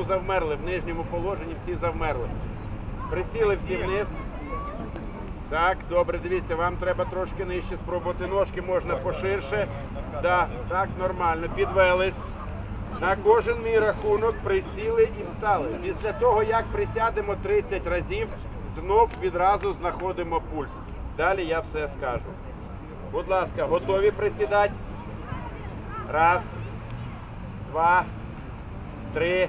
внизу завмерли, в нижньому положенні всі завмерли. Присіли всі вниз. Так, добре, дивіться, вам треба трошки нижче спробувати ножки, можна поширше. Да, так, нормально. Підвелись. На кожен мій рахунок присіли і встали. Після того, як присядемо 30 разів, знов відразу знаходимо пульс. Далі я все скажу. Будь ласка, готові присідати? Раз, два, три,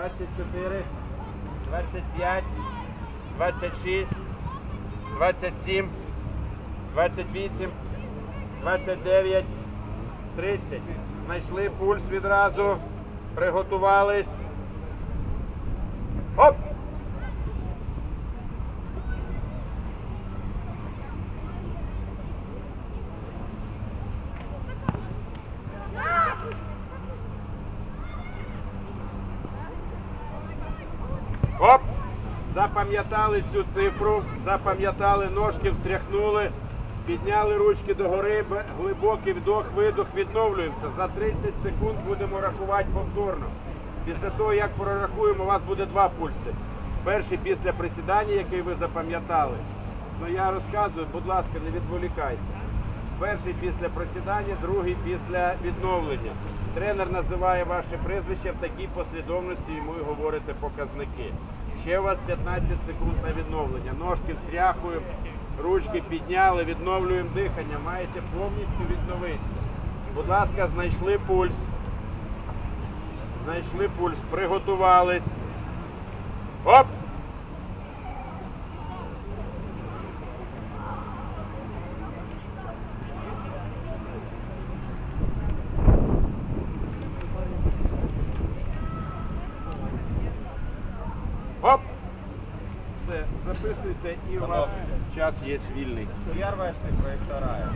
два, двадцять три, двадцять чотири, двадцять п'ять, двадцять шість, двадцять сім, двадцять вісім, двадцять дев'ять, тридцять. Знайшли пульс відразу, приготувались. Оп! Оп! Запам'ятали цю цифру, запам'ятали, ножки встряхнули, підняли ручки догори, глибокий вдох, видох, відновлюємося. За 30 секунд будемо рахувати повторно. Після того, як прорахуємо, у вас буде два пульси. Перший після присідання, який ви запам'ятали. Ну я розказую, будь ласка, не відволікайте. Перший після присідання, другий після відновлення. Тренер називає ваше прізвище в такій послідовності, йому і говорите показники. Ще у вас 15 секунд на відновлення. Ножки встряхуємо, ручки підняли, відновлюємо дихання. Маєте повністю відновитися. Будь ласка, знайшли пульс. Знайшли пульс, приготувались. Оп! Оп! Все, записуйте і у вас час є вільний. Перша и вторая.